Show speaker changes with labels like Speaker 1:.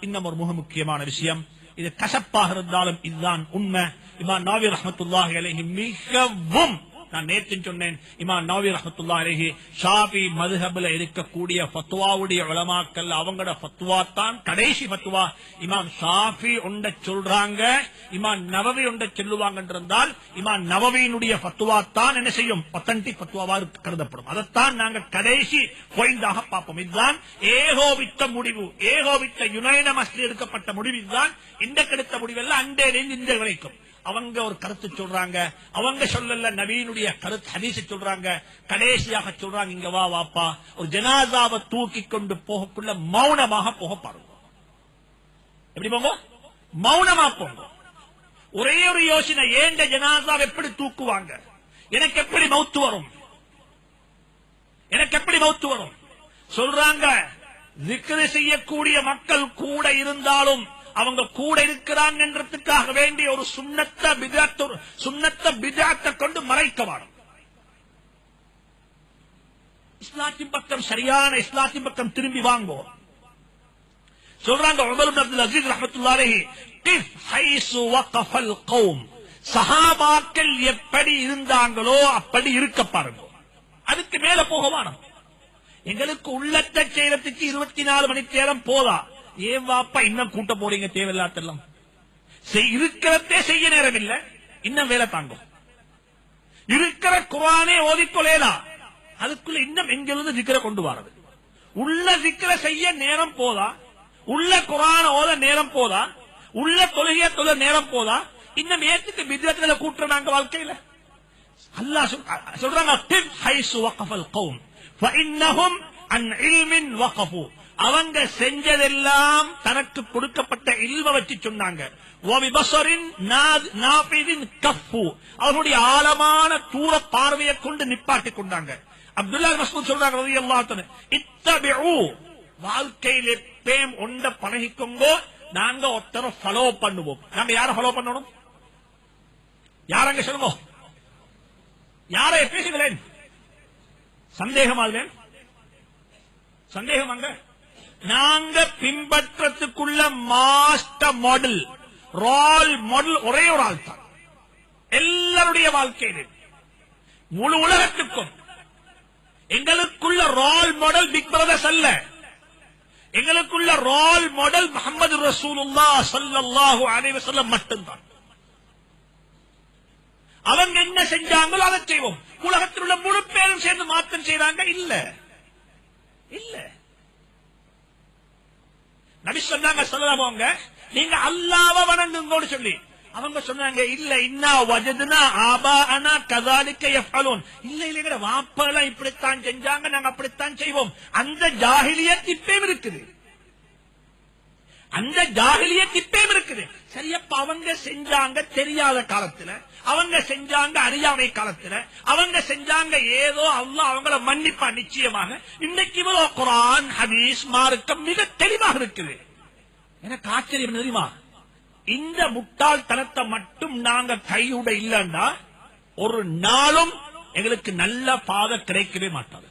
Speaker 1: இன்னும் ஒரு மிக முக்கியமான விஷயம். இது கசப்பாக இருந்தாலும் இதுதான் உண்மை. இமான் நாவி ரஹமத்துல்லாஹி அலஹி மிகவும் நான் நேற்று சொன்னேன் இமாம் நவி ரஹத்துல்லா அலைஹி ஷாபி மதுஹபில் இருக்கக்கூடிய ஃபத்வாவுடைய உலமாக்கல் அவங்களோட ஃபத்வா தான் கடைசி பத்துவா இமாம் ஷாஃபி உண்ட சொல்றாங்க இமாம் நவவி உண்ட சொல்லுவாங்க இருந்தால் இமாம் நவவியினுடைய ஃபத்வா தான் என்ன செய்யும்? ஒத்தன்டிக் ஃபத்வாவா கருதப்படும். அதைத்தான் நாங்க கடைசி பாயிண்டாக பார்ப்போம். இதுதான் ஏகோபித்த முடிவு. ஏகோபித்த யுனைனமஸ்ல எடுக்கப்பட்ட முடிவு இதுதான். இந்த கெடுத்த முடிவெல்லாம் அண்டே இந்த வரைக்கும் அவங்க ஒரு கருத்து சொல்றாங்க. அவங்க சொல்லல நவீனுடைய கருத்து ஹதீச சொல்றாங்க. கடைசியாக சொல்றாங்க இங்க வா வாப்பா. ஒரு ஜனாதாவை தூக்கி கொண்டு போகக்குள்ள மௌனமாக போக பாருங்க. எப்படி போங்க? மௌனமா போங்க. ஒரே ஒரு யோசனை ஏண்ட ஜனாதாவை எப்படி தூக்குவாங்க? எனக்கு எப்படி மௌத்து வரும்? எனக்கு எப்படி மௌத்து வரும்? சொல்றாங்க செய்யக்கூடிய மக்கள் கூட இருந்தாலும் அவங்க கூட இருக்கிறாங்க என்றதுக்காக வேண்டிய ஒரு சுண்ணத்த பிதாத்த சுண்ணத்த பிதாத்தை கொண்டு மறைக்க வேணும் இஸ்லாத்தின் பக்கம் சரியான இஸ்லாத்தின் பக்கம் திரும்பி வாங்குவோம் சொல்றாங்க உமர் அப்துல் அசீஸ் ரஹ்மத்துல்லாஹி கிஃப் ஹைசு வகஃபல் கௌம். சஹாபாக்கள் எப்படி இருந்தாங்களோ அப்படி இருக்க பாருங்க. அதுக்கு மேல போக வேணும் எங்களுக்கு உள்ளத்தை செய்யறதுக்கு இருபத்தி நாலு மணி நேரம் போதா? ஏன் வாப்பா இன்னும் கூட்ட போறீங்க தேவையில்லாத்தெல்லாம் செய்- இருக்கிறதே செய்ய நேரம் இல்ல இன்னும் வேலை தாங்கும். இருக்கிற குரானே ஓதிக்கொள்ளேதா அதுக்குள்ள இன்னும் எங்கிருந்து சிக்கரை கொண்டு வரது? உள்ள சிக்கரை செய்ய நேரம் போதா? உள்ள குரான ஓத நேரம் போதா? உள்ள தொழுகைய தொழ நேரம் போதா? இன்னும் ஏத்துக்கு விதத்துல கூட்டுறாங்க வாழ்க்கையில. அல்லாஹ் சொல்றாங்க அவங்க செஞ்சதெல்லாம் தனக்கு கொடுக்கப்பட்ட இல்வ வச்சு சொன்னாங்க. அவருடைய ஆழமான தூர பார்வையை கொண்டு நிப்பாட்டி கொண்டாங்க. அப்துல்லா சொல்றாங்க ரலியல்லாஹு வாழ்க்கையில எப்பயும் ஒண்ட பழகிக்கோங்கோ நாங்க ஒருத்தரை ஃபாலோ பண்ணுவோம். நாங்க யாரை ஃபாலோ பண்ணணும்? யாரங்க சொல்லுங்க? யாரை பேசுகிறேன்? சந்தேகமாகிறேன்? சந்தேகம் அங்க? நாங்க பின்பற்றத்துக்குள்ள மாஸ்டர் மாடல் ரோல் மாடல் ஒரே ஒரு ஆள் தான் எல்லாருடைய வாழ்க்கையிலும் முழு உலகத்துக்கும். எங்களுக்குள்ள ரோல் மாடல் பிக் பிரதர்ஸ் அல்ல. எங்களுக்குள்ள ரோல் மாடல் முகமது ரசூலுல்லா சல்லாஹு அலைஹி மட்டும்தான். அவங்க என்ன செஞ்சாங்களோ அதை செய்வோம். உலகத்தில் உள்ள முழு பேரும் சேர்ந்து மாற்றம் செய்யறாங்க இல்ல. இல்ல. நபி சொன்னாங்க சொல்லலாம் அவங்க? நீங்க அல்லாவ வணங்குங்கன்னு சொல்லி. அவங்க சொன்னாங்க இல்ல இன்னா வஜதுனா ஆபா அனா கதாலிக்க எஃபலோன் இல்ல இல்ல வாப்பெல்லாம் இப்படித்தான் செஞ்சாங்க நாங்க அப்படித்தான் செய்வோம். அந்த ஜாகிலியத் இப்பயும் இருக்குது. அந்த ஜாகிலியத் இப்பயும் இருக்குது. சரியப்ப அவங்க செஞ்சாங்க தெரியாத காலத்துல அவங்க செஞ்சாங்க அறியாமை காலத்துல அவங்க செஞ்சாங்க ஏதோ அல்லா அவங்கள மன்னிப்பா நிச்சயமாக. இன்னைக்கு இவ்வளவு குரான் ஹதீஸ் மார்க்கம் மிக தெளிவாக இருக்குது. எனக்கு ஆச்சரியம் தெரியுமா? இந்த முட்டாள்தனத்தை மட்டும் நாங்க கையுட இல்லைன்னா ஒரு நாளும் எங்களுக்கு நல்ல பாதை கிடைக்கவே மாட்டாது.